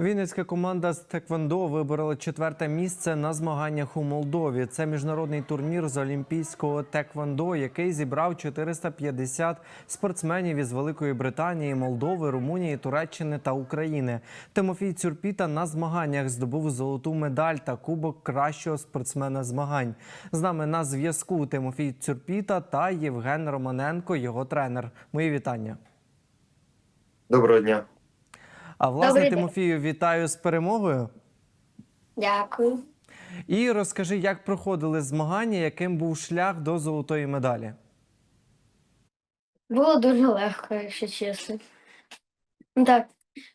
Вінницька команда з Теквондо виборола четверте місце на змаганнях у Молдові. Це міжнародний турнір з олімпійського теквондо, який зібрав 450 спортсменів із Великої Британії, Молдови, Румунії, Туреччини та України. Тимофій Цюрпіта на змаганнях здобув золоту медаль та кубок кращого спортсмена змагань. З нами на зв'язку Тимофій Цюрпіта та Євген Романенко, його тренер. Мої вітання. Доброго дня. А власне, Добрий день. Тимофію, вітаю з перемогою. Дякую. І розкажи, як проходили змагання, яким був шлях до золотої медалі. Було дуже легко, якщо чесно. Ну Так,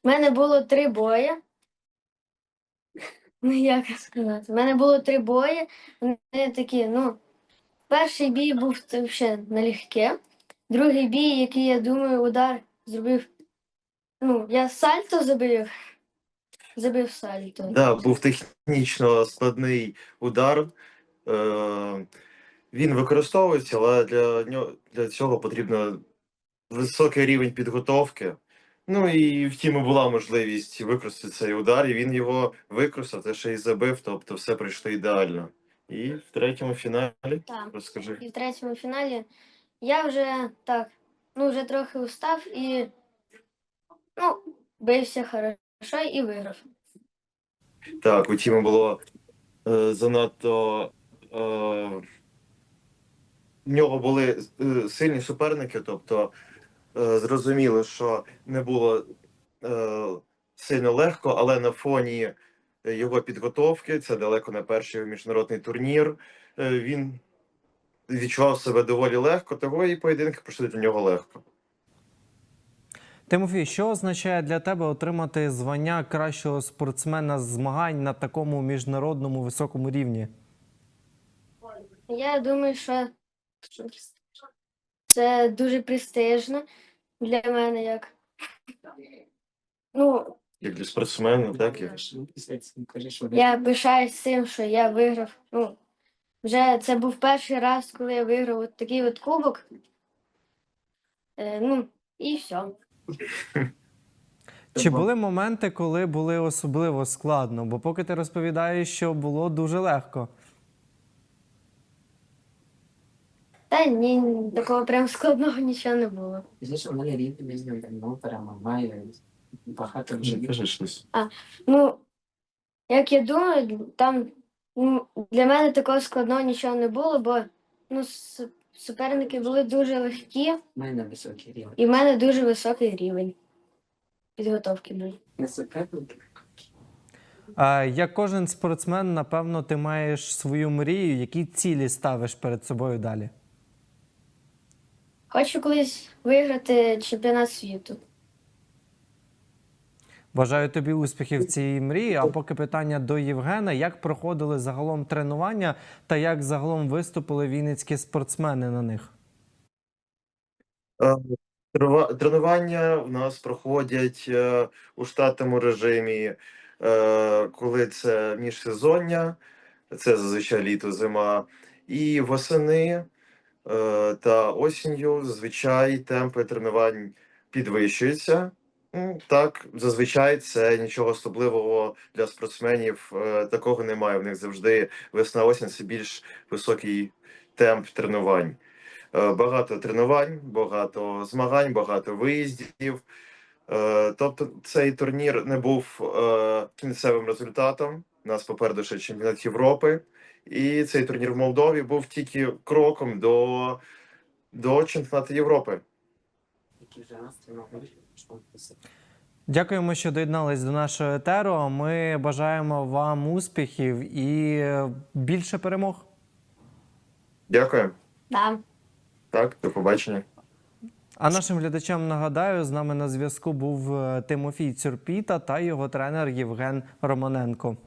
в мене було три бої. Ну, як сказати? В мене було три бої. Вони такі, ну, перший бій був взагалі налегке. Другий бій, який, я думаю, удар зробив. Ну, я сальто забив. Забив сальто. Да, був технічно складний удар. Е, він використовується, але для, нього, для цього потрібно високий рівень підготовки. Ну і в тіму була можливість використати цей удар, і він його використав, те ще й забив, тобто все пройшло ідеально. І в третьому фіналі Так. розкажи. І в третьому фіналі я вже так, ну, вже трохи устав і ну, бився хорошо і виграв. Так, у тіму було е, занадто. Е, в нього були е, сильні суперники, тобто е, зрозуміло, що не було е, сильно легко, але на фоні його підготовки, це далеко не перший міжнародний турнір. е, він відчував себе доволі легко, того і поєдинки пройшли для нього легко. Тимофій, що означає для тебе отримати звання кращого спортсмена з змагань на такому міжнародному високому рівні? Я думаю, що це дуже престижно для мене як. Ну, Як для спортсмена, так і я пишаюсь цим, що я виграв. Ну, вже це був перший раз, коли я виграв от такий от кубок. Е, ну, і все. Чи були моменти, коли були особливо складно? Бо поки ти розповідаєш, що було дуже легко. Та ні, такого прям складного нічого не було. Звісно, в мене рівень між давно перемагає. Багато вже Кажи щось. Ну, як я думаю, там ну, для мене такого складного нічого не було, бо ну, суперники були дуже легкі, мене високий рівень. і в мене дуже високий рівень підготовки був. Не суперники. А як кожен спортсмен, напевно, ти маєш свою мрію, які цілі ставиш перед собою далі? Хочу колись виграти чемпіонат світу. Бажаю тобі успіхів в цій мрії. А поки питання до Євгена: як проходили загалом тренування та як загалом виступили вінницькі спортсмени на них? Е, Тренування в нас проходять е, у штатному режимі, е, коли це міжсезоння, це зазвичай літо, зима, і восени та осінню зазвичай темпи тренувань підвищуються. Так, зазвичай це нічого особливого для спортсменів е, такого немає. В них завжди весна-осінь це більш високий темп тренувань. Е, Багато тренувань, багато змагань, багато виїздів. Е, Тобто цей турнір не був кінцевим результатом. У нас попереду ще чемпіонат Європи. І цей турнір в Молдові був тільки кроком до, до чемпіонату Європи. Дякуємо, що доєднались до нашого етеру. Ми бажаємо вам успіхів і більше перемог. Дякую. Да. Так, до побачення. А нашим глядачам нагадаю, з нами на зв'язку був е, Тимофій Цюрпіта та його тренер Євген Романенко.